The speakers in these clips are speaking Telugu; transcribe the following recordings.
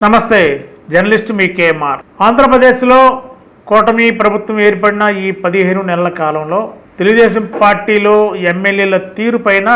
నమస్తే జర్నలిస్ట్ మీ కేఎంఆర్. ఆంధ్రప్రదేశ్లో కూటమి ప్రభుత్వం ఏర్పడిన ఈ పదిహేను నెలల కాలంలో తెలుగుదేశం పార్టీలో ఎమ్మెల్యేల తీరుపైన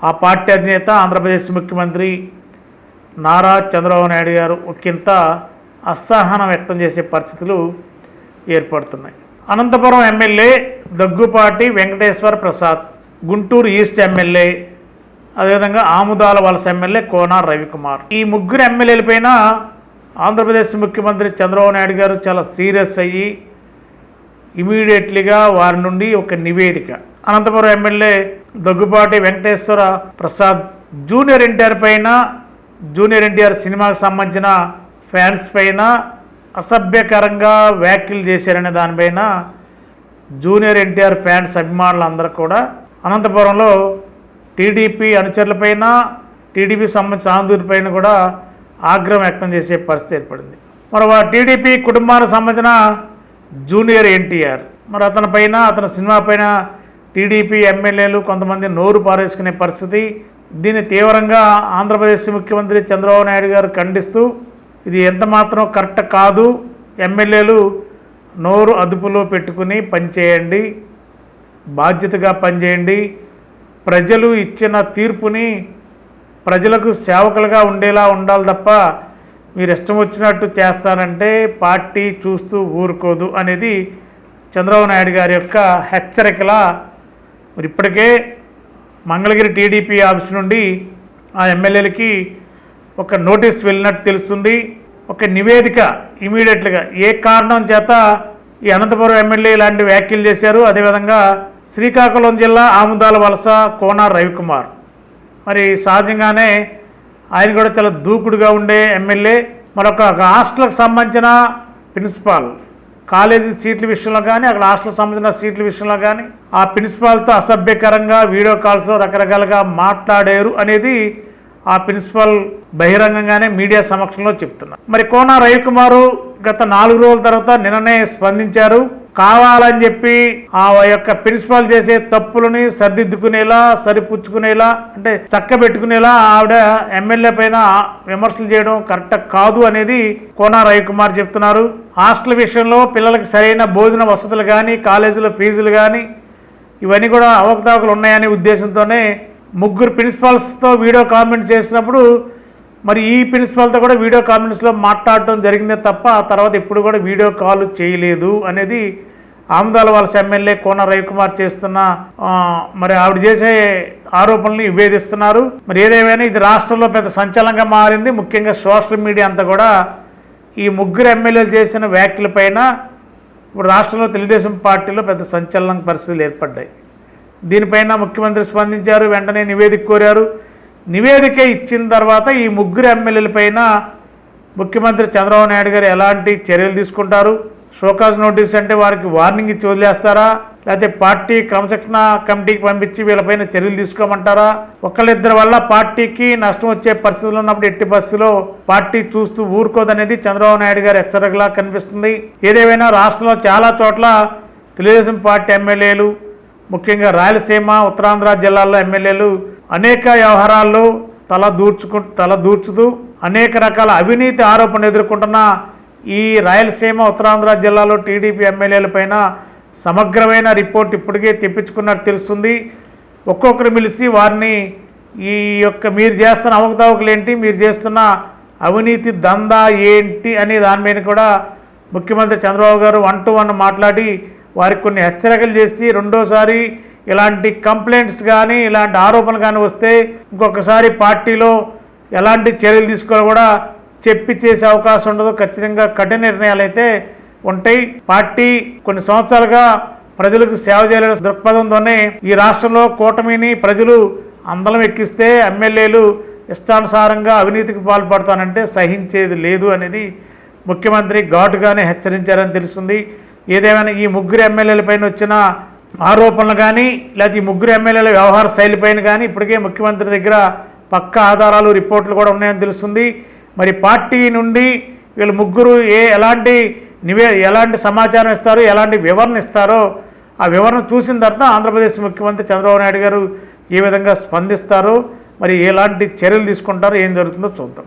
ఆ పార్టీ అధినేత ఆంధ్రప్రదేశ్ ముఖ్యమంత్రి నారా చంద్రబాబు నాయుడు గారు ఒకంత అసహనం వ్యక్తం చేసే పరిస్థితులు ఏర్పడుతున్నాయి. Anantapuram MLA Daggupati Venkateswara Prasad Guntur east MLA అదేవిధంగా ఆముదాల వలస ఎమ్మెల్యే కోన రవికుమార్. ఈ ముగ్గురు ఎమ్మెల్యేలపైన ఆంధ్రప్రదేశ్ ముఖ్యమంత్రి చంద్రబాబు నాయుడు గారు చాలా సీరియస్ అయ్యి ఇమీడియట్లీగా వారి నుండి ఒక నివేదిక. Anantapuram MLA Daggupati Venkateswara Prasad junior NTR పైన జూనియర్ ఎన్టీఆర్ సినిమాకు సంబంధించిన ఫ్యాన్స్ పైన అసభ్యకరంగా వ్యాఖ్యలు చేశారనే దానిపైన జూనియర్ ఎన్టీఆర్ ఫ్యాన్స్ అభిమానులు అందరూ కూడా అనంతపురంలో టీడీపీ అనుచరులపైన టీడీపీ సంబంధించిన ఆందోళనపైన కూడా ఆగ్రహం వ్యక్తం చేసే పరిస్థితి ఏర్పడింది. మరి టీడీపీ కుటుంబానికి సంబంధించిన జూనియర్ ఎన్టీఆర్. మరి అతని పైన అతని సినిమా పైన టీడీపీ ఎమ్మెల్యేలు కొంతమంది నోరు పారేసుకునే పరిస్థితి. దీన్ని తీవ్రంగా ఆంధ్రప్రదేశ్ ముఖ్యమంత్రి చంద్రబాబు నాయుడు గారు ఖండిస్తూ ఇది ఎంత మాత్రం కరెక్ట్ కాదు ఎమ్మెల్యేలు నోరు అదుపులో పెట్టుకుని పనిచేయండి బాధ్యతగా పనిచేయండి ప్రజలు ఇచ్చిన తీర్పుని ప్రజలకు సేవకులుగా ఉండేలా ఉండాలి తప్ప మీరు ఇష్టం వచ్చినట్టు చేస్తారంటే పార్టీ చూస్తూ ఊరుకోదు అనేది చంద్రబాబు నాయుడు గారి యొక్క హెచ్చరికల మరి ఇప్పటికే మంగళగిరి టీడీపీ ఆఫీస్ నుండి ఆ ఎమ్మెల్యేలకి ఒక నోటీస్ వెళ్ళినట్టు తెలుస్తుంది. ఒక నివేదిక ఇమీడియట్గా ఏ కారణం చేత ఈ అనంతపురం ఎమ్మెల్యే ఇలాంటి వ్యాఖ్యలు చేశారు. అదేవిధంగా శ్రీకాకుళం జిల్లా ఆముదాల వలస కోన రవికుమార్. మరి సహజంగానే ఆయన కూడా చాలా దూకుడుగా ఉండే ఎమ్మెల్యే. మరొక ఒక హాస్టల్కి సంబంధించిన ప్రిన్సిపాల్. కాలేజీ సీట్ల విషయంలో కానీ అక్కడ హాస్టల్కి సంబంధించిన సీట్ల విషయంలో కానీ ఆ ప్రిన్సిపాల్తో అసభ్యకరంగా వీడియో కాల్స్లో రకరకాలుగా మాట్లాడారు అనేది ఆ ప్రిన్సిపల్ బహిరంగంగానే మీడియా సమక్షంలో చెప్తున్నారు. మరి కోన రవికుమారు గత నాలుగు రోజుల తర్వాత నిన్ననే స్పందించారు. కావాలని చెప్పి ఆ యొక్క ప్రిన్సిపాల్ చేసే తప్పులని సర్దిద్దుకునేలా సరిపుచ్చుకునేలా అంటే చక్కబెట్టుకునేలా ఆవిడ ఎమ్మెల్యే పైన విమర్శలు చేయడం కరెక్ట్ కాదు అనేది కోన రవికుమార్ చెప్తున్నారు. హాస్టల్ విషయంలో పిల్లలకి సరైన భోజన వసతులు కానీ కాలేజీలో ఫీజులు కానీ ఇవన్నీ కూడా అవకతవకలు ఉన్నాయనే ఉద్దేశంతోనే ముగ్గురు ప్రిన్సిపాల్స్తో వీడియో కామెంట్ చేసినప్పుడు మరి ఈ ప్రిన్సిపాల్తో కూడా వీడియో కామెంట్స్లో మాట్లాడటం జరిగిందే తప్ప ఆ తర్వాత ఎప్పుడు కూడా వీడియో కాల్ చేయలేదు అనేది ఆముదాల వలస ఎమ్మెల్యే కోన రవికుమార్ చేస్తున్న మరి ఆవిడ చేసే ఆరోపణలు విభేదిస్తున్నారు. మరి ఏదేమైనా ఇది రాష్ట్రంలో పెద్ద సంచలనంగా మారింది. ముఖ్యంగా సోషల్ మీడియా అంతా కూడా ఈ ముగ్గురు ఎమ్మెల్యేలు చేసిన వ్యాఖ్యలపైన ఇప్పుడు రాష్ట్రంలో తెలుగుదేశం పార్టీలో పెద్ద సంచలనం పరిస్థితులు ఏర్పడ్డాయి. దీనిపైన ముఖ్యమంత్రి స్పందించారు వెంటనే నివేదిక కోరారు. నివేదిక ఇచ్చిన తర్వాత ఈ ముగ్గురు ఎమ్మెల్యేలపైన ముఖ్యమంత్రి చంద్రబాబు నాయుడు గారు ఎలాంటి చర్యలు తీసుకుంటారు? షోకాజ్ నోటీస్ అంటే వారికి వార్నింగ్ ఇచ్చి వదిలేస్తారా? లేకపోతే పార్టీ క్రమశిక్షణ కమిటీకి పంపించి వీళ్ళపైన చర్యలు తీసుకోమంటారా? ఒకళ్ళిద్దరి వల్ల పార్టీకి నష్టం వచ్చే పరిస్థితులు ఉన్నప్పుడు ఎట్టి పరిస్థితిలో పార్టీ చూస్తూ ఊరుకోదనేది చంద్రబాబు నాయుడు గారి హెచ్చరికలా కనిపిస్తుంది. ఏదేమైనా రాష్ట్రంలో చాలా చోట్ల తెలుగుదేశం పార్టీ ఎమ్మెల్యేలు ముఖ్యంగా రాయలసీమ ఉత్తరాంధ్ర జిల్లాల్లో ఎమ్మెల్యేలు అనేక వ్యవహారాల్లో తల దూర్చుకు తల దూర్చుతూ అనేక రకాల అవినీతి ఆరోపణలు ఎదుర్కొంటున్న ఈ రాయలసీమ ఉత్తరాంధ్ర జిల్లాలో టీడీపీ ఎమ్మెల్యేలపైన సమగ్రమైన రిపోర్ట్ ఇప్పటికే తెప్పించుకున్నట్టు తెలుస్తుంది. ఒక్కొక్కరు మిలిసి వారిని ఈ యొక్క మీరు చేస్తున్న అవకతవకలు ఏంటి మీరు చేస్తున్న అవినీతి దందా ఏంటి అనే దాని మీద కూడా ముఖ్యమంత్రి చంద్రబాబు గారు వన్ టు వన్ మాట్లాడి వారికి కొన్ని హెచ్చరికలు చేసి రెండోసారి ఇలాంటి కంప్లైంట్స్ కానీ ఇలాంటి ఆరోపణలు కానీ వస్తే ఇంకొకసారి పార్టీలో ఎలాంటి చర్యలు తీసుకోవాలో కూడా చెప్పి చేసే అవకాశం ఉండదు. ఖచ్చితంగా కఠిన నిర్ణయాలు అయితే ఉంటాయి. పార్టీ కొన్ని సంవత్సరాలుగా ప్రజలకు సేవ చేయలేని దృక్పథంతోనే ఈ రాష్ట్రంలో కూటమిని ప్రజలు అందలం ఎక్కిస్తే ఎమ్మెల్యేలు ఇష్టానుసారంగా అవినీతికి పాల్పడతానంటే సహించేది లేదు అనేది ముఖ్యమంత్రి ఘాటుగానే హెచ్చరించారని తెలుస్తుంది. ఏదేమైనా ఈ ముగ్గురు ఎమ్మెల్యేలపైన వచ్చిన ఆరోపణలు కానీ లేకపోతే ఈ ముగ్గురు ఎమ్మెల్యేల వ్యవహార శైలిపైన కానీ ఇప్పటికే ముఖ్యమంత్రి దగ్గర పక్క ఆధారాలు రిపోర్ట్లు కూడా ఉన్నాయని తెలుస్తుంది. మరి పార్టీ నుండి వీళ్ళు ముగ్గురు ఏ ఎలాంటి నివే ఎలాంటి సమాచారం ఇస్తారు ఎలాంటి వివరణ ఇస్తారో ఆ వివరణ చూసిన తర్వాత ఆంధ్రప్రదేశ్ ముఖ్యమంత్రి చంద్రబాబు నాయుడు గారు ఏ విధంగా స్పందిస్తారో మరి ఎలాంటి చర్యలు తీసుకుంటారో ఏం జరుగుతుందో చూద్దాం.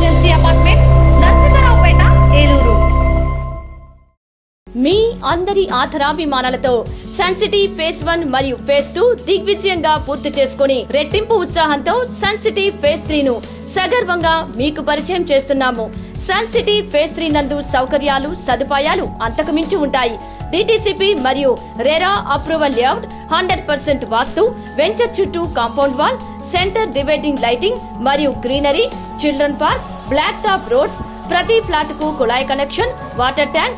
మీ అందరి ఆధరాభిమానాలతో సన్సిటీ ఫేస్ వన్ మరియు ఫేస్ టూ దిగ్విజయంగా పూర్తి చేసుకుని రెట్టింపు ఉత్సాహంతో సన్సిటీ ఫేస్ త్రీ ను సగర్వంగా మీకు పరిచయం చేస్తున్నాము. సన్ సిటీ ఫేస్ త్రీ నందు సౌకర్యాలు సదుపాయాలు అంతకుమించి ఉంటాయి. డిటిసిపి మరియు RERA approval layout hundred percent vastu venture చుట్టూ compound wall centre dividing lighting మరియు greenery children park black top roads ప్రతి ఫ్లాట్కు కుళాయి connection water tank